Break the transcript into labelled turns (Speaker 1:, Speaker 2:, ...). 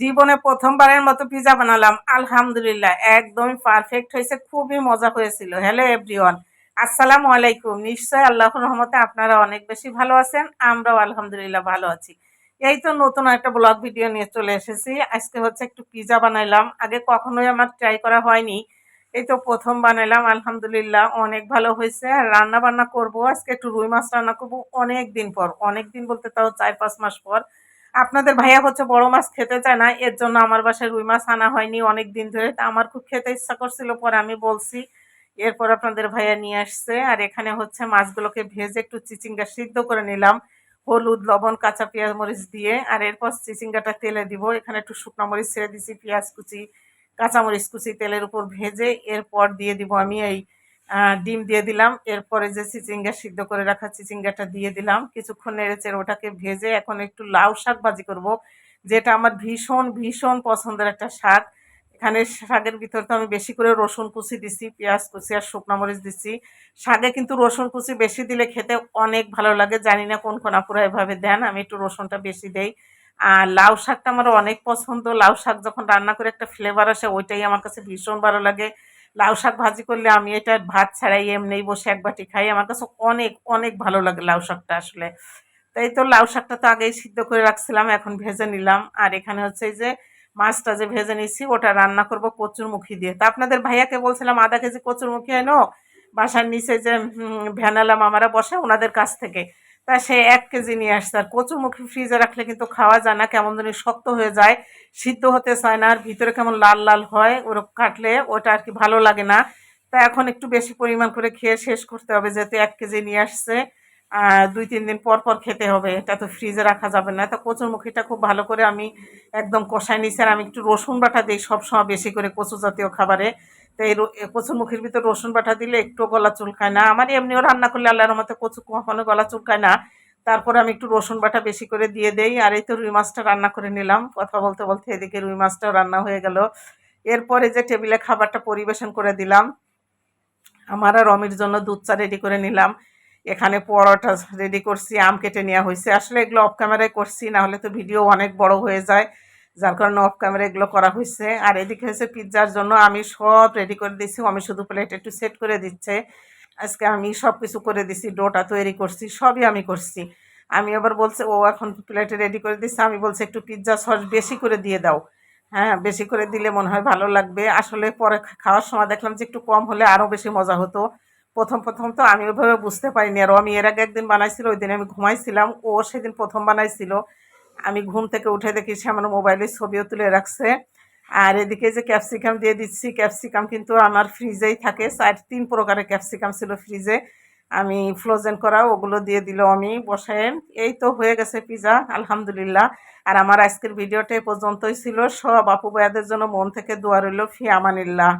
Speaker 1: জীবনে প্রথমবারের মতো পিজা বানালাম, আলহামদুলিল্লাহ একদমই পারফেক্ট হয়েছে, খুবই মজা হয়েছিল। হ্যালো এভরিওয়ান আসসালামু আলাইকুম। নিশ্চয় আল্লাহর রহমতে আপনারা অনেক বেশি ভালো আছেন, আমরাও আলহামদুলিল্লাহ ভালো আছি। এই তো নতুন একটা ব্লগ ভিডিও নিয়ে চলে এসেছি। আজকে হচ্ছে একটু পিজা বানাইলাম। আগে কখনোই আমার ট্রাই করা হয়নি। এই তো প্রথম বানাইলাম, আলহামদুলিল্লাহ, অনেক ভালো হয়েছে। রান্না বান্না করব, আজকে একটু রুই মাছ রান্না করব অনেক দিন পর, অনেক দিন বলতে তাও চার পাঁচ মাস পর। আপনাদের ভাইয়া হচ্ছে বড় মাছ খেতে চায় না, এর জন্য আমার বাসায় রুই মাছ আনা হয়নি অনেক দিন ধরে। তা আমার খুব খেতে ইচ্ছা করছিল, পরে আমি বলছি। এরপর আপনাদের ভাইয়া নিয়ে আসছে, আর এখানে হচ্ছে মাছগুলোকে ভেজে একটু চিচিঙ্গা সিদ্ধ করে নিলাম। হলুদ, লবণ, কাঁচা পেঁয়াজ মরিচ দিয়ে, আর এরপর চিচিঙ্গাটা তেলে দিব। এখানে একটু শুকনো মরিচ ছেড়ে দিছি, পেঁয়াজ কুচি কাঁচামরিচ কুচি তেলের উপর ভেজে এরপর দিয়ে দিব আমি এই ডিম দিয়ে দিলাম। এরপরে যে চিচিঙ্গা সিদ্ধ করে রাখা চিচিঙ্গাটা দিয়ে দিলাম। কিছুক্ষণ নেড়েচেড়ে ওটাকে ভেজে এখন একটু লাউ শাক ভাজি করব, যেটা আমার ভীষণ ভীষণ পছন্দের একটা শাক। এখানে শাকের ভিতর তো আমি বেশি করে রসুন কুচি দিছি, পেঁয়াজ কুচি আর শুকনো মরিচ দিচ্ছি শাকে কিন্তু রসুন কুচি বেশি দিলে খেতে অনেক ভালো লাগে। জানি না কোন কোন আপুরা এভাবে দেন, আমি একটু রসুনটা বেশি দেই। আর লাউ শাকটা আমার অনেক পছন্দ। লাউ শাক যখন রান্না করে একটা ফ্লেভার আসে, ওইটাই আমার কাছে ভীষণ ভালো লাগে। লাউ শাক ভাজি করলে আমি এটা ভাত ছাড়াই এমনি বসে এক বাটি খাই। আমার কাছে অনেক অনেক ভালো লাগে লাউ শাকটা আসলে। তাই তো লাউ শাকটা তো আগেই সিদ্ধ করে রাখছিলাম, এখন ভেজে নিলাম। আর এখানে হচ্ছে যে মাছটা যে ভেজে নিচ্ছি ওটা রান্না করব কচুরমুখী দিয়ে। তা আপনাদের ভাইয়াকে বলছিলাম আধা কেজি কচুরমুখী এনো বাসার নিচে যে ভ্যানালা মামারা বসে ওনাদের কাছ থেকে। তা সে এক কেজি নিয়ে আসছে। আর কচুমুখী ফ্রিজে রাখলে কিন্তু খাওয়া যায় না, কেমন যেন শক্ত হয়ে যায়, সিদ্ধ হতে চায় না, আর ভিতরে কেমন লাল লাল হয়, ওরকম কাটলে ওটা আর কি ভালো লাগে না। তা এখন একটু বেশি পরিমাণ করে খেয়ে শেষ করতে হবে, যেহেতু এক কেজি নিয়ে আসছে। দুই, তিন দিন পর পর খেতে হবে। এটা তো ফ্রিজে রাখা যাবে না। তা কচুরমুখীটা খুব ভালো করে আমি একদম কষাই নিচ্ছি আর আমি একটু রসুন বাটা দিই সবসময় বেশি করে কচু জাতীয় খাবারে। তো এই কচুর মুখের ভিতর রসুন বাটা দিলে একটু গলা চুলকায় না। আমার এমনিও রান্না করলে আল্লাহর মতো কচু কখনো গলা চুলকায় না। তারপরে আমি একটু রসুন বাটা বেশি করে দিয়ে দেই। আর এই তো রুই মাছটা রান্না করে নিলাম। কথা বলতে বলতে এদিকে রুই মাছটাও রান্না হয়ে গেল। এরপরে যে টেবিলে খাবারটা পরিবেশন করে দিলাম, আমার আর রমির জন্য দুধ চা রেডি করে নিলাম। এখানে পরোটা রেডি করছি, আম কেটে নেওয়া হয়েছে। আসলে এগুলো অফ ক্যামেরায় করছি না হলে তো ভিডিও অনেক বড় হয়ে যায়। যার কারণে অফ ক্যামেরা এগুলো করা হয়েছে। আর এদিকে হয়েছে পিৎজার জন্য আমি সব রেডি করে দিচ্ছি আমি শুধু প্লেট একটু সেট করে দিচ্ছে। আজকে আমি সব কিছু করে দিছি, ডোটা তৈরি করছি, সবই আমি করছি। আমি আবার বলছে, ও এখন প্লেটে রেডি করে দিচ্ছে আমি বলছি, একটু পিৎজা সস বেশি করে দিয়ে দাও। হ্যাঁ বেশি করে দিলে মনে হয় ভালো লাগবে। আসলে পরে খাওয়ার সময় দেখলাম যে একটু কম হলে আরও বেশি মজা হতো। প্রথম প্রথম তো আমি ওইভাবে বুঝতে পারিনি। আর আমি এর আগে একদিন বানাইছিল, ওই দিন আমি ঘুমাইছিলাম। ও সেদিন প্রথম বানাইছিল। আমি ঘুম থেকে উঠে দেখি সে আমার মোবাইলে ছবিও তুলে রাখছে। আর এদিকে যে ক্যাপসিকাম দিয়ে দিচ্ছি, ক্যাপসিকাম কিন্তু আমার ফ্রিজেই থাকে। চার তিন প্রকারের ক্যাপসিকাম ছিল ফ্রিজে। আমি ফ্রোজেন করা ওগুলো দিয়ে দিল আমি বসায় এই তো হয়ে গেছে পিজা, আলহামদুলিল্লাহ। আর আমার আজকের ভিডিওটা এ পর্যন্তই ছিল। সব আপু ভাইয়াদের জন্য মন থেকে দোয়া রইল। ফি আমানিল্লাহ।